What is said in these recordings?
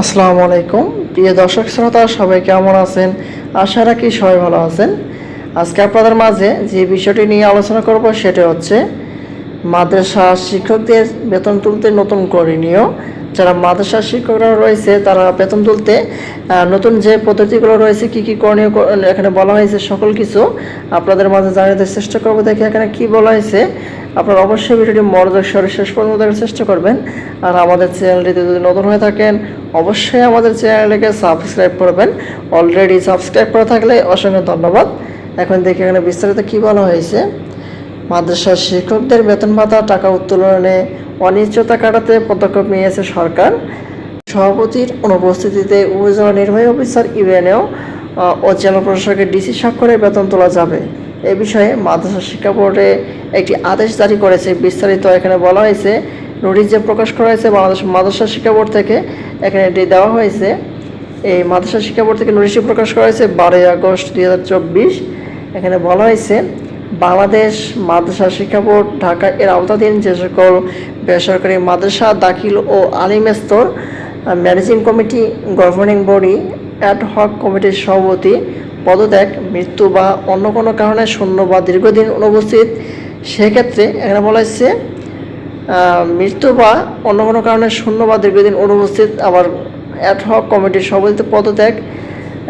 আসসালামু আলাইকুম। প্রিয় দর্শক শ্রোতা, সবাই কেমন আছেন? আশা রাখি সবাই ভালো আছেন। আজকে আপনাদের মাঝে যে বিষয়টি নিয়ে আলোচনা করব সেটা হচ্ছে, মাদ্রাসা শিক্ষকদের বেতন তুলতে নতুন করণীয় যারা মাদ্রাসা শিক্ষকরা রয়েছে, তারা বেতন তুলতে নতুন যে পদ্ধতিগুলো রয়েছে, কি কি করণীয় এখানে বলা হয়েছে সকল কিছু, আপনাদের মাঝে জানাতে চেষ্টা করব। দেখে এখানে কি বলা হয়েছে। আপনারা অবশ্যই ভিডিওটি মনোযোগ সরে শেষ পর্যন্ত দেখার চেষ্টা করবেন। আর আমাদের চ্যানেলটিতে যদি নতুন হয়ে থাকেন, অবশ্যই আমাদের চ্যানেলটিকে সাবস্ক্রাইব করবেন। অলরেডি সাবস্ক্রাইব করা থাকলে অসংখ্য ধন্যবাদ। এখন দেখি এখানে বিস্তারিত কি বলা হয়েছে। মাদ্রাসা শিক্ষকদের বেতন ভাতা, টাকা উত্তোলনে অনিশ্চয়তা কাটাতে পদক্ষেপ নিয়েছে সরকার। সভাপতির অনুপস্থিতিতে উপজেলা নির্বাহী অফিসার ইউএনএও ও জেলা প্রশাসকের ডিসি স্বাক্ষরে বেতন তোলা যাবে। এ বিষয়ে মাদ্রাসা শিক্ষা বোর্ডে একটি আদেশ জারি করেছে। বিস্তারিত এখানে বলা হয়েছে, নোটিশ যে প্রকাশ করা হয়েছে বাংলাদেশ মাদ্রাসা শিক্ষা বোর্ড থেকে, এখানে এটি দেওয়া হয়েছে। এই মাদ্রাসা শিক্ষা বোর্ড থেকে নোটিশটি প্রকাশ করা হয়েছে বারোই আগস্ট দুই হাজার চব্বিশ। এখানে বলা হয়েছে বাংলাদেশ মাদ্রাসা শিক্ষা বোর্ড ঢাকা এর আওতাধীন যে সকল বেসরকারি মাদ্রাসা দাখিল ও আলিম স্তর managing committee governing body ad hoc কমিটির সভাপতি পদত্যাগ মৃত্যু বা অন্য কোনো কারণে শূন্য বা দীর্ঘদিন অনুপস্থিত সেক্ষেত্রে এখানে বলা আহ, মৃত্যু বা অন্য কোনো কারণে শূন্য বা দীর্ঘদিন অনুপস্থিত আবার অ্যাডহক কমিটির সভাপতি পদত্যাগ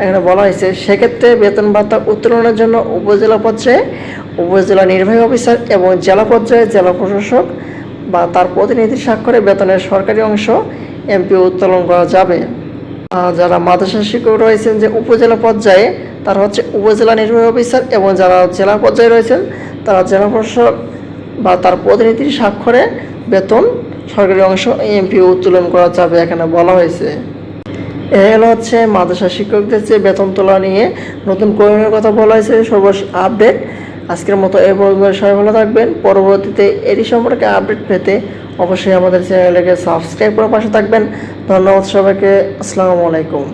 এখানে বলা হয়েছে, সেক্ষেত্রে বেতন ভাতা উত্তোলনের জন্য উপজেলা পর্যায়ে উপজেলা নির্বাহী অফিসার এবং জেলা পর্যায়ে জেলা প্রশাসক বা তার প্রতিনিধি স্বাক্ষরে বেতনের সরকারি অংশ এমপি উত্তোলন করা যাবে। যারা মাদ্রাসা শিক্ষক রয়েছেন যে উপজেলা পর্যায়ে, তারা হচ্ছে উপজেলা নির্বাহী অফিসার এবং যারা জেলা পর্যায়ে রয়েছেন, তারা জেলা প্রশাসক বা তার প্রতিনিধির স্বাক্ষরে বেতন সরকারি অংশ এমপি উত্তোলন করা যাবে, এখানে বলা হয়েছে। এ হলো হচ্ছে মাদ্রাসা শিক্ষকদের যে বেতন তোলা নিয়ে নতুন কর্মীর কথা বলা হয়েছে, সর্বশেষ আপডেট আজকের মতো এ পর্যন্ত সবাই ভালো থাকবেন। পরবর্তীতে এটি সম্পর্কে আপডেট পেতে অবশ্যই আমাদের চ্যানেলকে সাবস্ক্রাইব করার পাশে থাকবেন। ধন্যবাদ সবাইকে। আসসালামু আলাইকুম।